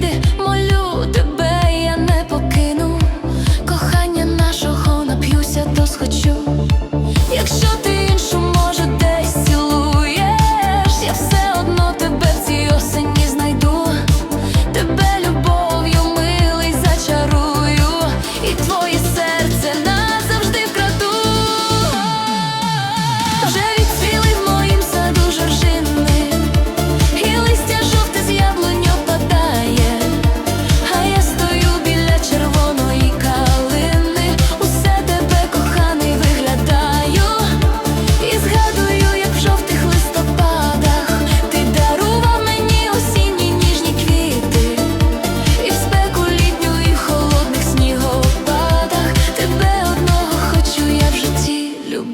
neydi?